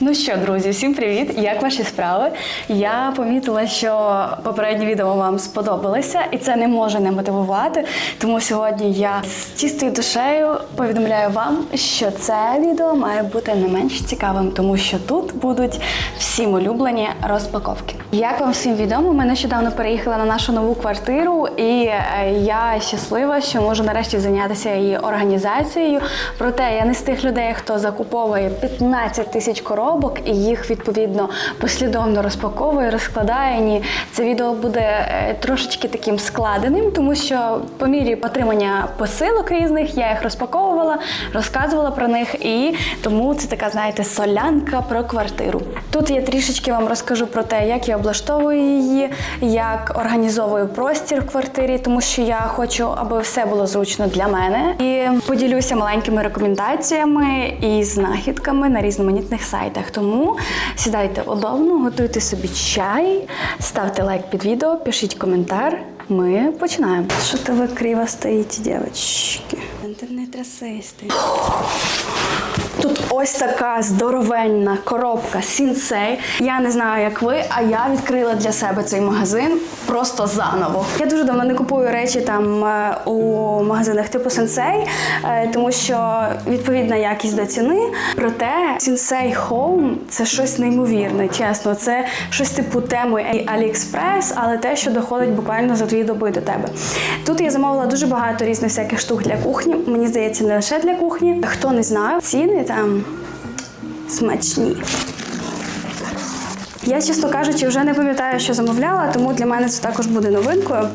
Ну що, друзі, всім привіт! Як ваші справи? Я помітила, що попереднє відео вам сподобалося, і це не може не мотивувати. Тому сьогодні я з чистою душею повідомляю вам, що це відео має бути не менш цікавим, тому що тут будуть всім улюблені розпаковки. Як вам всім відомо, ми нещодавно переїхали на нашу нову квартиру, і е, я щаслива, що можу нарешті зайнятися її організацією. Проте я не з тих людей, хто закуповує 15 тисяч коробок і їх відповідно послідовно розпаковує, розкладає. Ні, це відео буде е, трошечки таким складеним, тому що по мірі отримання посилок різних я їх розпаковувала, розказувала про них, і тому це така, знаєте, солянка про квартиру. Тут я трішечки вам розкажу про те, як я облаштовую її, як організовую простір в квартирі, тому що я хочу, аби все було зручно для мене. І поділюся маленькими рекомендаціями і знахідками на різноманітних сайтах. Тому сідайте удобно, готуйте собі чай, ставте лайк під відео, пишіть коментар. Ми починаємо. Що ви криво стоїте, дівчатки? Інтернет-расисти. Тут ось така здоровенна коробка сінсей. Я не знаю, як ви, а я відкрила для себе цей магазин просто заново. Я дуже давно не купую речі там е, у магазинах типу сенсей, е, тому що відповідна якість до ціни. Проте сінсей Home – це щось неймовірне, чесно. Це щось типу теми AliExpress, але те, що доходить буквально за дві доби до тебе. Тут я замовила дуже багато різних всяких штук для кухні. Мені здається, не лише для кухні. Хто не знає, ціни там смачні. Я, чесно кажучи, вже не пам'ятаю, що замовляла, тому для мене це також буде новинкою.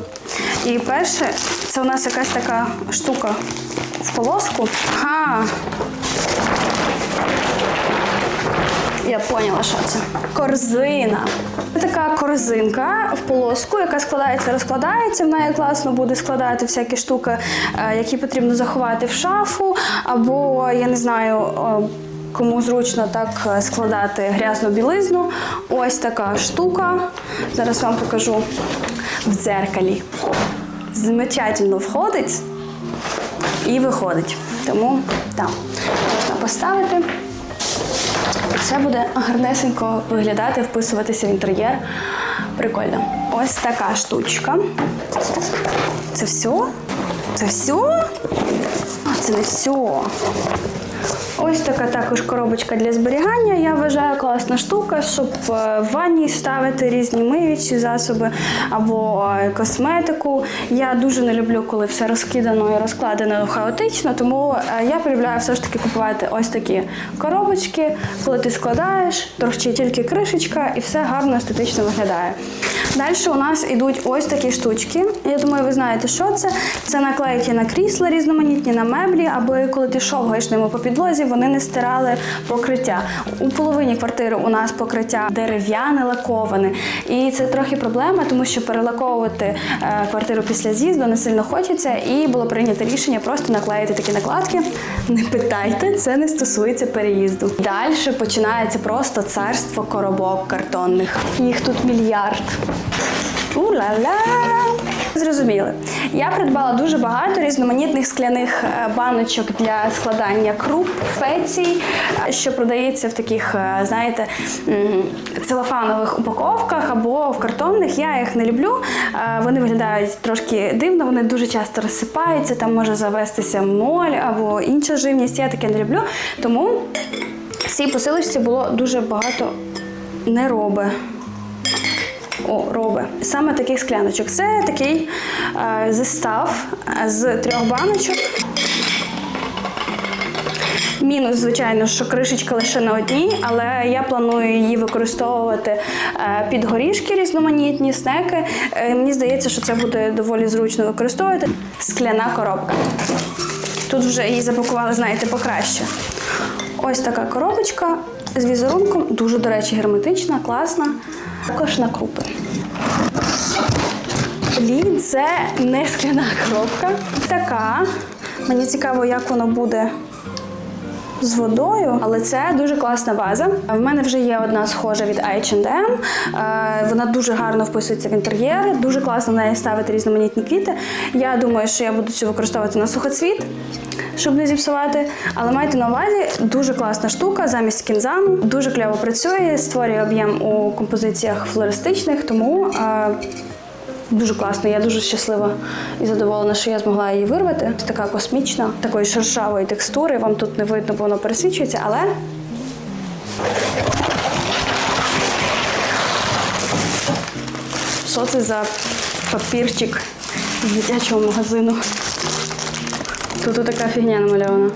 І перше, це у нас якась така штука в полоску. Ага. Я поняла, що це. Корзина. Така корзинка в полоску, яка складається, розкладається. В неї класно буде складати всякі штуки, е, які потрібно заховати в шафу, або я не знаю. е, Кому зручно так е, складати грязну білизну. Ось така штука. Зараз вам покажу в дзеркалі. Замечательно входить і виходить. Тому там можна поставити. Це буде гарнесенько виглядати, вписуватися в інтер'єр. Прикольно. Ось така штучка. Це все? Це все? А, це не все. Ось така також коробочка для зберігання. Я вважаю класна штука, щоб е, в ванні ставити різні миючі засоби або е, косметику. Я дуже не люблю, коли все розкидано і розкладено хаотично, тому е, я полюбляю все ж таки купувати ось такі коробочки, коли ти складаєш, торчить тільки кришечка і все гарно естетично виглядає. Далі у нас йдуть ось такі штучки. Я думаю, ви знаєте, що це. Це наклейки на крісла різноманітні, на меблі, аби коли ти шовгаєш ними по підлозі, вони не стирали покриття. У половині квартири у нас покриття дерев'яне, лаковане. І це трохи проблема, тому що перелаковувати е, квартиру після з'їзду не сильно хочеться, і було прийнято рішення просто наклеїти такі накладки. Не питайте, це не стосується переїзду. Далі починається просто царство коробок картонних. Їх тут мільярд. У-ла-ла! Зрозуміли. Я придбала дуже багато різноманітних скляних е, баночок для складання круп, спецій, е, що продається в таких, е, знаєте, целофанових упаковках або в картонних. Я їх не люблю. Вони виглядають трошки дивно, вони дуже часто розсипаються, там може завестися моль або інша живність. Я таке не люблю. Тому в цій посилочці було дуже багато нероби. О, роби. Саме таких скляночок. Це такий е, застав з трьох баночок. Мінус, звичайно, що кришечка лише на одній, але я планую її використовувати е, під горішки різноманітні, снеки. Е, мені здається, що це буде доволі зручно використовувати. Скляна коробка. Тут вже її запакували, знаєте, покраще. Ось така коробочка з візерунком, дуже, до речі, герметична, класна. Також на крупи. Блін, це не скляна коробка. Така. Мені цікаво, як воно буде з водою, але це дуже класна база. В мене вже є одна схожа від H&M. Е, Вона дуже гарно вписується в інтер'єр, дуже класно на неї ставити різноманітні квіти. Я думаю, що я буду цю використовувати на сухоцвіт, щоб не зіпсувати. Але майте на увазі, дуже класна штука замість кінзану. Дуже кльово працює, створює об'єм у композиціях флористичних, тому. Дуже класно, я дуже щаслива і задоволена, що я змогла її вирвати. Така космічна, такої шершавої текстури. Вам тут не видно, бо воно пересвічується, але. Що це за папірчик з дитячого магазину? Тут така фігня намальована.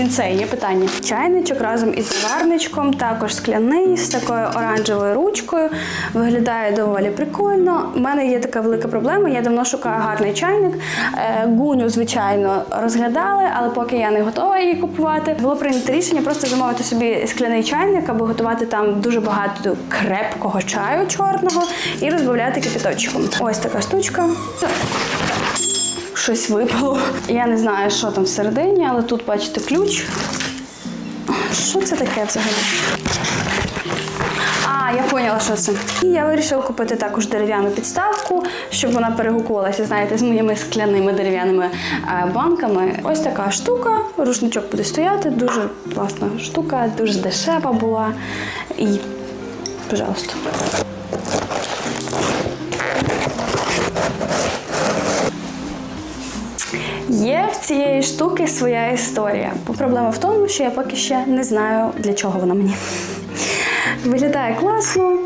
Сінцей, є питання. Чайничок разом із заварничком, також скляний з такою оранжевою ручкою. Виглядає доволі прикольно. У мене є така велика проблема. Я давно шукаю гарний чайник. Е, Гуню, звичайно, розглядали, але поки я не готова її купувати, було прийнято рішення просто замовити собі скляний чайник, аби готувати там дуже багато крепкого чаю чорного і розбавляти кипяточком. Ось така штучка щось випало. Я не знаю, що там всередині, але тут бачите ключ. Що це таке взагалі? А, я поняла, що це. І я вирішила купити також дерев'яну підставку, щоб вона перегукувалася, знаєте, з моїми скляними дерев'яними е, банками. Ось така штука. Рушничок буде стояти. Дуже класна штука, дуже дешева була. І, пожалуйста. Є в цієї штуки своя історія. Проблема в тому, що я поки ще не знаю, для чого вона мені. Виглядає класно.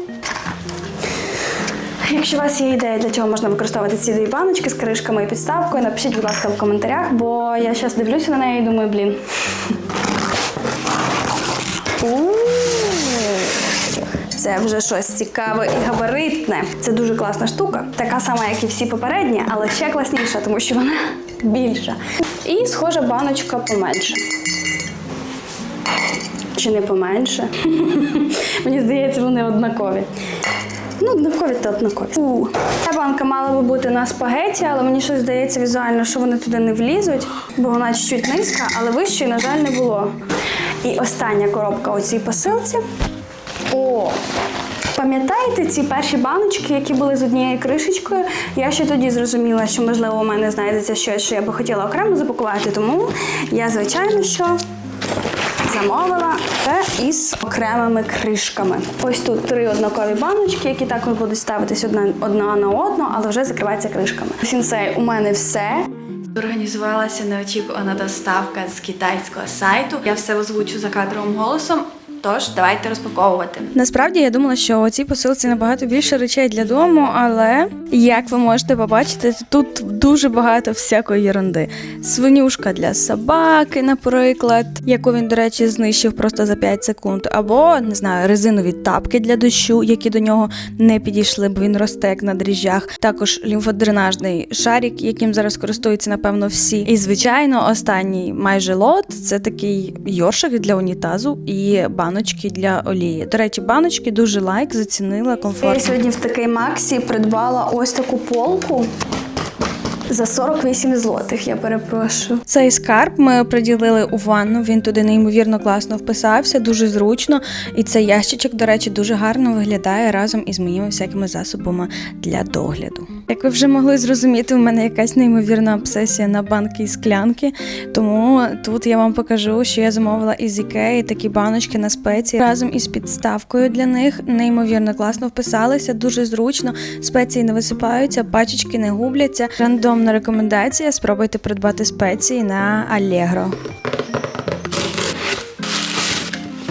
Якщо у вас є ідея, для чого можна використовувати ці дві баночки з кришками і підставкою, напишіть, будь ласка, в коментарях, бо я зараз дивлюся на неї і думаю, блін. Це вже щось цікаве і габаритне. Це дуже класна штука, така сама, як і всі попередні, але ще класніша, тому що вона більша. І схожа баночка поменше. Чи не поменше? Мені здається, вони однакові. Ну, однакові та однакові. У. Ця банка мала би бути на спагеті, але мені щось здається візуально, що вони туди не влізуть, бо вона чуть-чуть низька, але вищої, на жаль, не було. І остання коробка у цій посилці. О! Пам'ятаєте ці перші баночки, які були з однією кришечкою? Я ще тоді зрозуміла, що можливо у мене знайдеться щось, що я би хотіла окремо запакувати, тому я, звичайно, що замовила те із окремими кришками. Ось тут три однакові баночки, які також будуть ставитись одна, одна на одну, але вже закриваються кришками. Сінсей, у мене все. Організувалася неочікувана доставка з китайського сайту. Я все озвучу за кадровим голосом. Тож давайте розпаковувати. Насправді я думала, що у цій посилці набагато більше речей для дому, але як ви можете побачити, тут дуже багато всякої ерунди. Свинюшка для собаки, наприклад, яку він, до речі, знищив просто за 5 секунд, або не знаю, резинові тапки для дощу, які до нього не підійшли, бо він росте як на дріжджах. Також лімфодренажний шарик, яким зараз користуються, напевно, всі. І звичайно, останній майже лот це такий йоршик для унітазу і баночки для олії. До речі, баночки дуже лайк, зацінила Я сьогодні в такий Максі придбала ось таку полку за 48 злотих, я перепрошую. Цей скарб ми приділили у ванну. Він туди неймовірно класно вписався, дуже зручно. І цей ящичок, до речі, дуже гарно виглядає разом із моїми всякими засобами для догляду. Як ви вже могли зрозуміти, у мене якась неймовірна обсесія на банки і склянки. Тому тут я вам покажу, що я замовила із Ікеї такі баночки на спеції разом із підставкою для них. Неймовірно класно вписалися, дуже зручно. Спеції не висипаються, пачечки не губляться. Рандомна рекомендація: спробуйте придбати спеції на Allegro.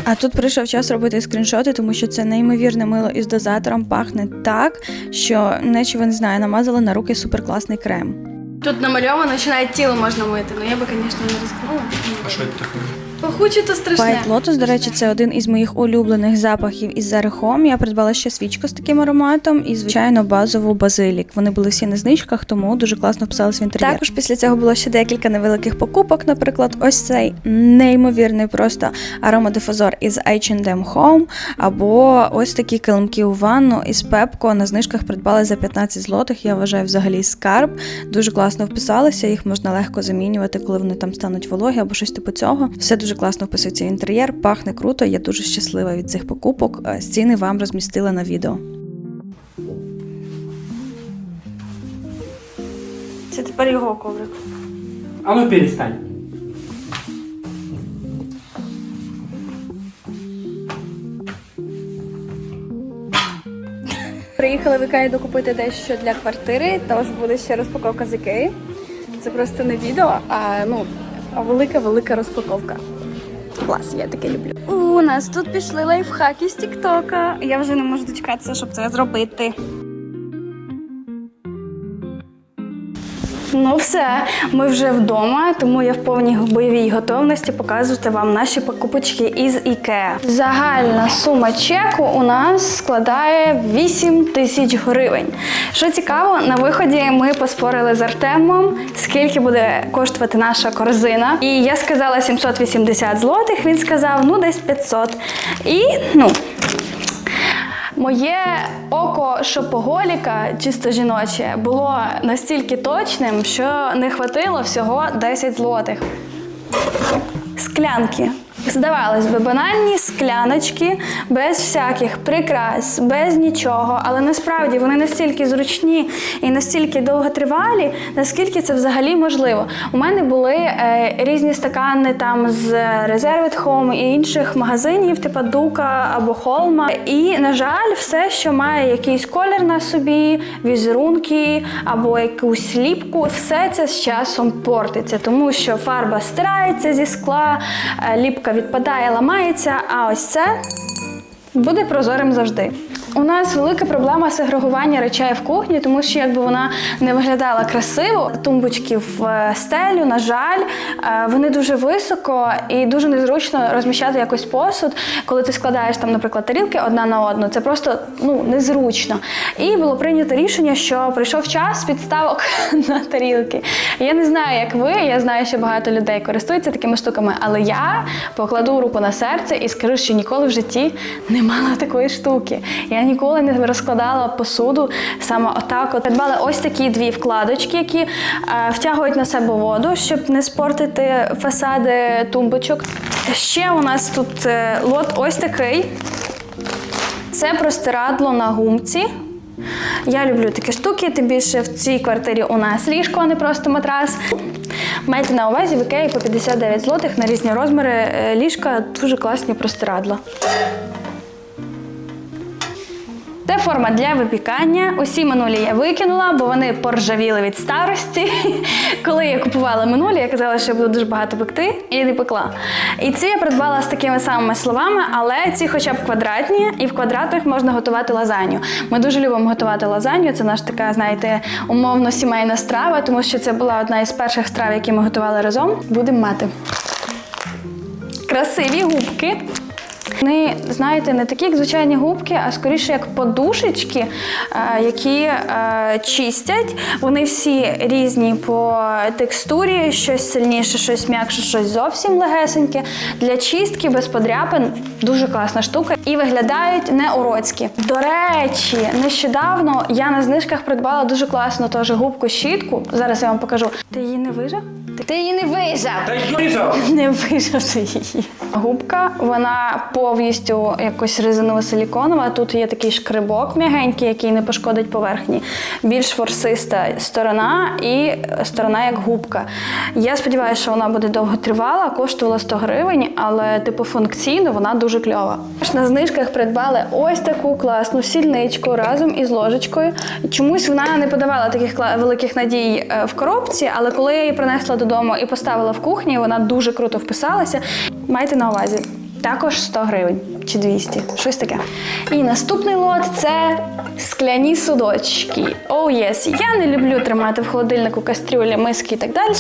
А тут прийшов час робити скріншоти, тому що це неймовірне мило із дозатором пахне так, що нечого не знаю, намазали на руки суперкласний крем. Тут намальовано, що навіть тіло можна мити, але я би, звісно, не ризикнула. А що це таке? Пахуче то страшне. White Lotus, до речі, це один із моїх улюблених запахів із Zara Home. Я придбала ще свічку з таким ароматом і, звичайно, базову базилік. Вони були всі на знижках, тому дуже класно вписалися в інтер'єр. Також після цього було ще декілька невеликих покупок. Наприклад, ось цей неймовірний просто аромадифузор із H&M Home, або ось такі килимки у ванну із Pepco на знижках придбала за 15 злотих. Я вважаю взагалі скарб. Дуже класно вписалися, їх можна легко замінювати, коли вони там стануть вологі або щось типу цього. Все дуже дуже класно вписується в інтер'єр, пахне круто. Я дуже щаслива від цих покупок. Е, Ціни вам розмістила на відео. Це тепер його коврик. А ну перестань. Приїхали в Ікею докупити дещо для квартири, тож буде ще розпаковка з Ікеї. Це просто не відео, а ну велика велика розпаковка. Клас, я таке люблю. У нас тут пішли лайфхаки з Тіктока. Я вже не можу дочекатися, щоб це зробити. Ну все, ми вже вдома, тому я в повній бойовій готовності показувати вам наші покупочки із IKEA. Загальна сума чеку у нас складає 8 тисяч гривень. Що цікаво, на виході ми поспорили з Артемом, скільки буде коштувати наша корзина. І я сказала 780 злотих, він сказав, ну десь 500. І ну. Моє око шопоголіка, чисто жіноче, було настільки точним, що не хватило всього 10 злотих. Склянки. Здавалось би, банальні скляночки без всяких прикрас, без нічого, але насправді вони настільки зручні і настільки довготривалі, наскільки це взагалі можливо. У мене були е, різні стакани там з Reserved Home і інших магазинів, типу Дука або Холма. І, на жаль, все, що має якийсь колір на собі, візерунки або якусь ліпку, все це з часом портиться, тому що фарба стирається зі скла, е, ліпка відпадає, ламається. А ось це буде прозорим завжди. У нас велика проблема сегрегування речей в кухні, тому що якби вона не виглядала красиво, тумбочки в е, стелю, на жаль, е, вони дуже високо і дуже незручно розміщати якось посуд, коли ти складаєш там, наприклад, тарілки одна на одну. Це просто ну незручно. І було прийнято рішення, що прийшов час підставок на тарілки. Я не знаю, як ви. Я знаю, що багато людей користуються такими штуками, але я покладу руку на серце і скажу, що ніколи в житті не мала такої штуки. Я ніколи не розкладала посуду саме отак. От придбали ось такі дві вкладочки, які е, втягують на себе воду, щоб не спортити фасади тумбочок. Ще у нас тут е, лот ось такий. Це простирадло на гумці. Я люблю такі штуки, тим більше в цій квартирі у нас ліжко, а не просто матрас. Майте на увазі в Ікеї по 59 злотих на різні розміри е, ліжка, дуже класні простирадла. Це форма для випікання. Усі минулі я викинула, бо вони поржавіли від старості. Коли я купувала минулі, я казала, що я буду дуже багато пекти, і не пекла. І ці я придбала з такими самими словами, але ці хоча б квадратні, і в квадратах можна готувати лазанью. Ми дуже любимо готувати лазанью. Це наша така, знаєте, умовно сімейна страва, тому що це була одна із перших страв, які ми готували разом. Будемо мати. Красиві губки. Вони, знаєте, не такі, як звичайні губки, а скоріше як подушечки, е, які е, чистять. Вони всі різні по текстурі, щось сильніше, щось м'якше, щось зовсім легесеньке. Для чистки без подряпин дуже класна штука і виглядають не уродські. До речі, нещодавно я на знижках придбала дуже класну теж губку щітку. Зараз я вам покажу. Ти її не вижав? Ти її не вижав. Та юрижав! Не вижити її. Губка, вона повністю якось резиново-силіконова. Тут є такий шкрибок м'ягенький, який не пошкодить поверхні. Більш форсиста сторона і сторона як губка. Я сподіваюся, що вона буде довго тривала, коштувала 100 гривень, але типу функційно вона дуже кльова. На знижках придбали ось таку класну сільничку разом із ложечкою. Чомусь вона не подавала таких великих надій е, в коробці, але коли я її принесла додому і поставила в кухні, вона дуже круто вписалася. Майте на увазі. Також 100 гривень чи 200, щось таке. І наступний лот це скляні судочки. Оу, oh, yes. Я не люблю тримати в холодильнику кастрюлі, миски і так далі.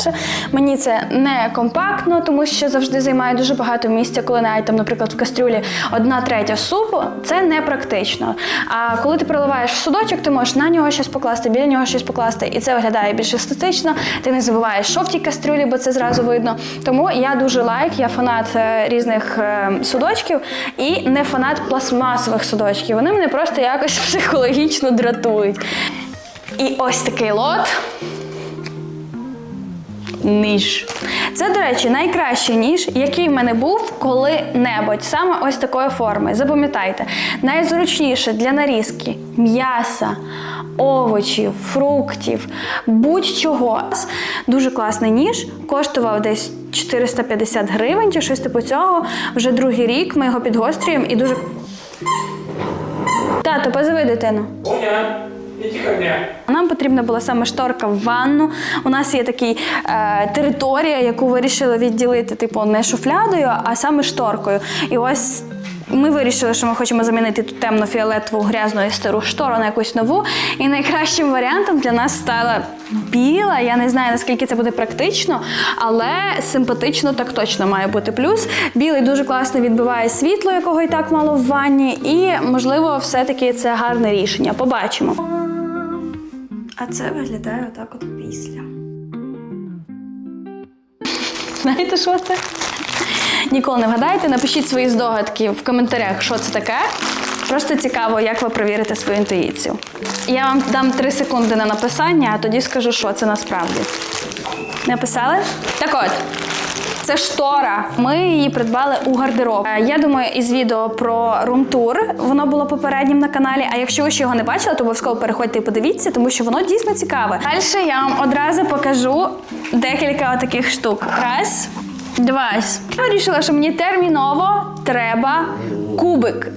Мені це не компактно, тому що завжди займає дуже багато місця, коли навіть там, наприклад, в кастрюлі одна третя супу, це не практично. А коли ти проливаєш судочок, ти можеш на нього щось покласти, біля нього щось покласти, і це виглядає більш естетично. Ти не забуваєш, що в тій кастрюлі, бо це зразу видно. Тому я дуже лайк, я фанат е, різних е, судочків і не фанат пластмасових судочків. Вони мене просто якось психологічно дратують. І ось такий лот. ніж. Це, до речі, найкращий ніж, який в мене був коли-небудь, саме ось такої форми. Запам'ятайте, найзручніше для нарізки м'яса, овочів, фруктів, будь-чого. Дуже класний ніж, коштував десь 450 гривень чи щось типу цього. Вже другий рік ми його підгострюємо і дуже. Тато, позови дитину. Нам потрібна була саме шторка в ванну. У нас є така е, територія, яку вирішили відділити, типу, не шуфлядою, а саме шторкою. І ось ми вирішили, що ми хочемо замінити ту темно-фіолетову грязну і стару штору на якусь нову. І найкращим варіантом для нас стала біла. Я не знаю, наскільки це буде практично, але симпатично так точно має бути. Плюс білий дуже класно відбиває світло, якого і так мало в ванні. І, можливо, все-таки це гарне рішення. Побачимо. А це виглядає отак от після. Знаєте, що це? Ніколи не вгадаєте, напишіть свої здогадки в коментарях, що це таке. Просто цікаво, як ви перевірите свою інтуїцію. Я вам дам 3 секунди на написання, а тоді скажу, що це насправді. Написали? Так от. Це штора. Ми її придбали у гардероб. Е, Я думаю, із відео про румтур воно було попереднім на каналі. А якщо ви ще його не бачили, то обов'язково переходьте і подивіться, тому що воно дійсно цікаве. Далі я вам одразу покажу декілька таких штук. Раз, два. Я вирішила, що мені терміново треба кубик.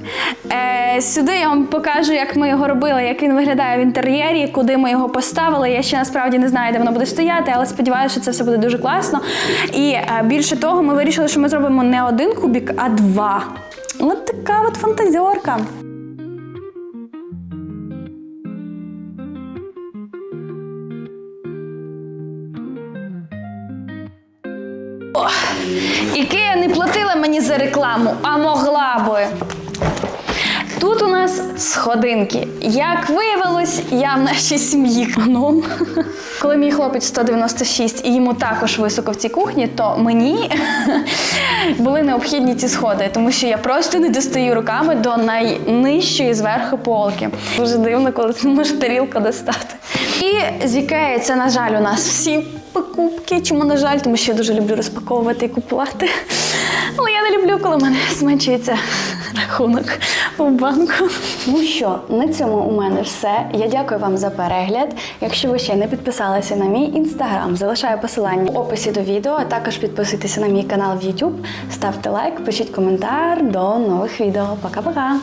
Е, сюди я вам покажу, як ми його робили, як він виглядає в інтер'єрі, куди ми його поставили. Я ще насправді не знаю, де воно буде стояти, але сподіваюся, що це все буде дуже класно. І е, більше того, ми вирішили, що ми зробимо не один кубик, а два. От така от фантазіорка. Ікея не платила мені за рекламу, а могла би. Тут у нас сходинки. Як виявилось, я в нашій сім'ї канон. Коли мій хлопець 196 і йому також високо в цій кухні, то мені були необхідні ці сходи, тому що я просто не достаю руками до найнижчої зверху полки. Дуже дивно, коли ти можеш тарілку достати. І з Ікеї це, на жаль, у нас всі покупки. Чому на жаль? Тому що я дуже люблю розпаковувати і купувати. Але я не люблю, коли в мене зменшується рахунок у банку. Ну що, на цьому у мене все. Я дякую вам за перегляд. Якщо ви ще не підписалися на мій інстаграм, залишаю посилання в описі до відео, а також підписуйтесь на мій канал в YouTube, ставте лайк, пишіть коментар. До нових відео. Пока-пока!